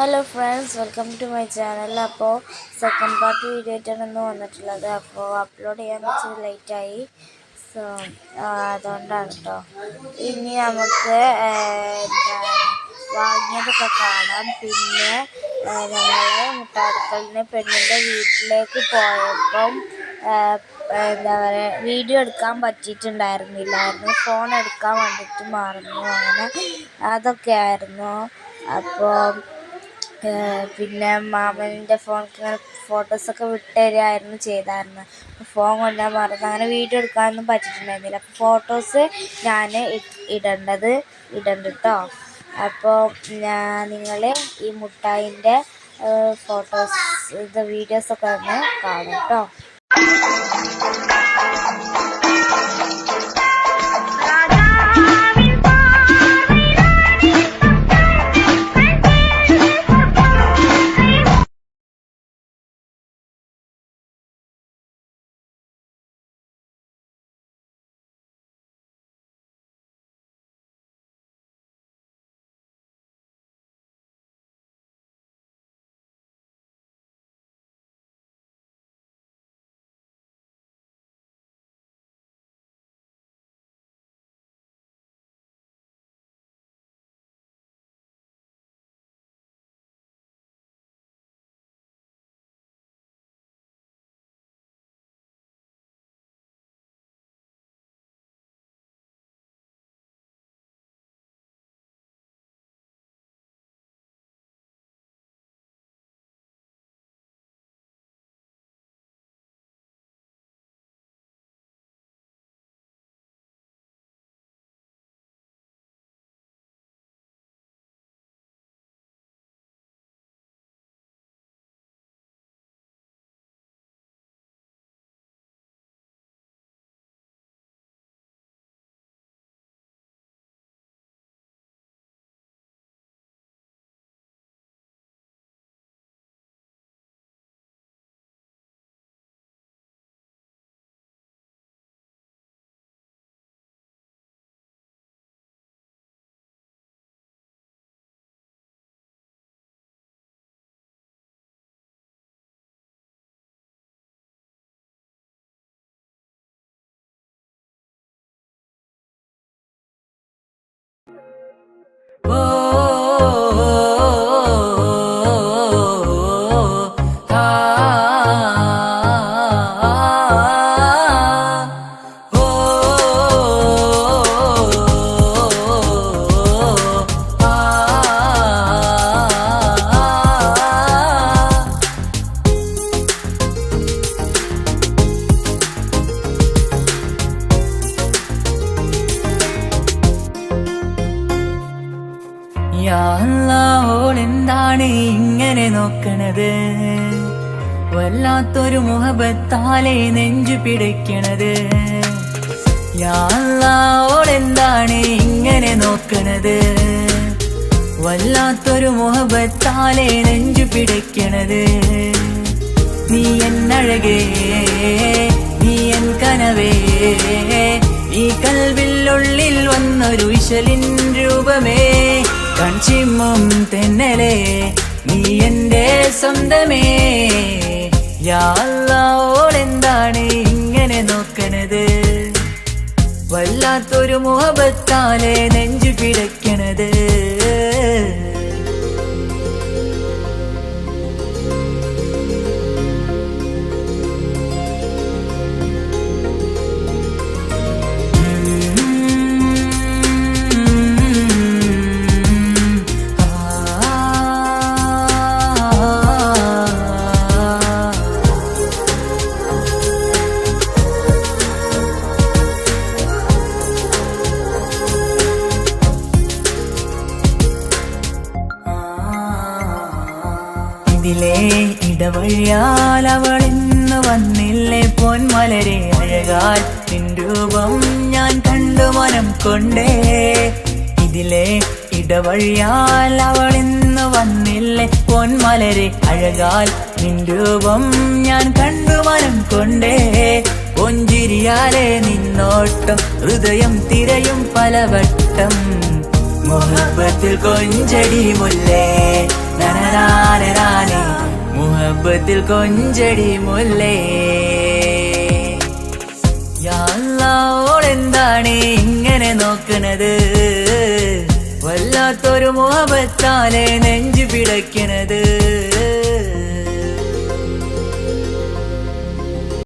Hello friends welcome to my channel അപ്പോൾ second part video ആയിട്ടാണ് ഇന്ന് വന്നിട്ടുള്ളത്. അപ്പോൾ അപ്ലോഡ് ചെയ്യാൻ കുറച്ച് ലേറ്റായി സോ അതുകൊണ്ടാണ് കേട്ടോ ഇനി നമുക്ക് എന്താണ് വാങ്ങിയതൊക്കെ കാണാം. പിന്നെ ഞങ്ങൾ മുട്ടാടുക്കളിന് പെണ്ണിന്റെ വീട്ടിലേക്ക് പോയപ്പം എന്താ പറയുക വീഡിയോ എടുക്കാൻ പറ്റിയിട്ടുണ്ടായിരുന്നില്ലായിരുന്നു ഫോൺ എടുക്കാൻ വേണ്ടിയിട്ട് മാറുന്നു. അങ്ങനെ അതൊക്കെ ആയിരുന്നു. അപ്പോൾ പിന്നെ മാമന്റെ ഫോണിലേക്ക് ഇങ്ങനെ ഫോട്ടോസൊക്കെ വിട്ട് തരികയായിരുന്നു അപ്പോൾ ഫോൺ കൊണ്ടുപോകാൻ മറന്നു. അങ്ങനെ വീഡിയോ എടുക്കാനൊന്നും പറ്റിയിട്ടുണ്ടായിരുന്നില്ല. അപ്പോൾ ഫോട്ടോസ് ഞാൻ ഇടേണ്ടത് ഇടണ്ട കേട്ടോ അപ്പോൾ നിങ്ങൾ ഈ മുട്ടായിന്റെ ഫോട്ടോസ് ഇത് വീഡിയോസൊക്കെ ഒന്ന് കാണും കേട്ടോ ഓളെന്താണ് ഇങ്ങനെ നോക്കണത്? വല്ലാത്തൊരു മുഹബത്താലെ നെഞ്ചു പിടിക്കണത്. എന്താണ് ഇങ്ങനെ നോക്കണത്? വല്ലാത്തൊരു മുഹബത്താലെ നെഞ്ചു പിടിക്കണത്. നീ എന്നഴകേ നീ എൻ കനവേ ഈ കൽവിൽ ഉള്ളിൽ വന്നൊരു വിശലിൻ രൂപമേ. കൺചിമ്മും തെന്നലേ നീ എന്റെ സ്വന്തമേ. യാളോടെന്താണ് ഇങ്ങനെ നോക്കണത്? വല്ലാത്തൊരു മുഹബത്താലെ നെഞ്ചു പിടയ്ക്കണത്. ഇതിലെ ഇടവഴിയാൽ അവൾ ഇന്ന് വന്നില്ലേ? പൊന്മലരെ അഴകാൽ രൂപം ഞാൻ കണ്ടു മനം കൊണ്ടേ. ഇതിലെ ഇടവഴിയാൽ അവൾ ഇന്ന് വന്നില്ലേ? പൊന്മലരെ അഴകാൽ രൂപം ഞാൻ കണ്ടു മനം കൊണ്ടേ. പൊഞ്ചിരിയാലെ നിന്നോട്ടം ഹൃദയം തിരയും പലവട്ടം. മുഹബത്തിൽ കൊഞ്ചടി മുല്ലേ? നനന മുഹബത്തിൽ കൊഞ്ചടി മുല്ലേ? യാളോളെന്താണ് ഇങ്ങനെ നോക്കണത്? വല്ലാത്തൊരു മുഹബത്താലെ നെഞ്ചു പിടയ്ക്കണത്.